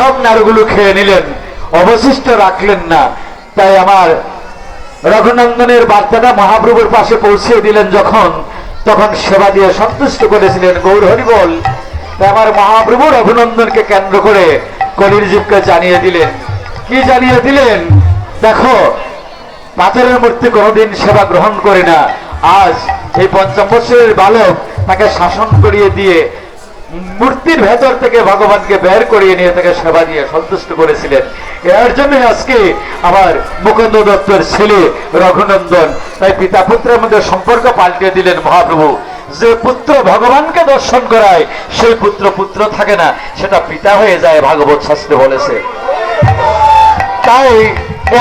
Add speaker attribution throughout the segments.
Speaker 1: সব নাড়ুগুলো খেয়ে নিলেন। অবশিষ্ট রাখলেন না। তাই আমার রঘুনন্দনের বার্তাটা মহাপ্রভুর পাশে পৌঁছে দিলেন যখন, তখন সেবা দিয়ে সন্তুষ্ট করেছিলেন। গৌর হরিবল আমার মহাপ্রভু রঘুনন্দনকে কেন্দ্র করে কলির জীবকে জানিয়ে দিলেন। কি জানিয়ে দিলেন? দেখো, পাথরের মূর্তি কোনোদিন সেবা গ্রহণ করে না। আজ এই পঞ্চম বছরের বালক তাকে শাসন করিয়ে দিয়ে মূর্তির ভেতর থেকে ভগবানকে বের করিয়ে নিয়ে তাকে সেবা দিয়ে সন্তুষ্ট করেছিলেন। এর জন্য আজকে আমার মুকুন্দ দত্তর ছেলে রঘুনন্দন, তাই পিতা পুত্রের মধ্যে সম্পর্ক পাল্টে দিলেন মহাপ্রভু। যে পুত্র ভগবানকে দর্শন করায়, সেই পুত্র পুত্র থাকে না, সেটা পিতা হয়ে যায়, ভাগবত শাস্ত্রে বলেছে। তাই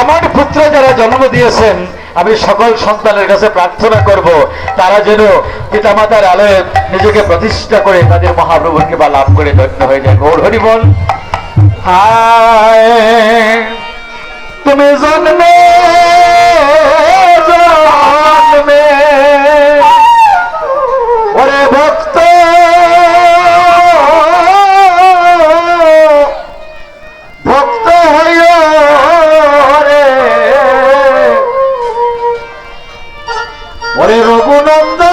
Speaker 1: এমন পুত্র যারা জন্ম দিয়েছেন আমি সকল সন্তানের কাছে প্রার্থনা করব, তারা যেন পিতামাতার আলোয় নিজেকে প্রতিষ্ঠা করে তাদের মহাপ্রভুর কৃপা লাভ করে ধন্য হয়ে যায়। গৌর হরি বল। তুমি জন্মে হরে রঘুনন্দ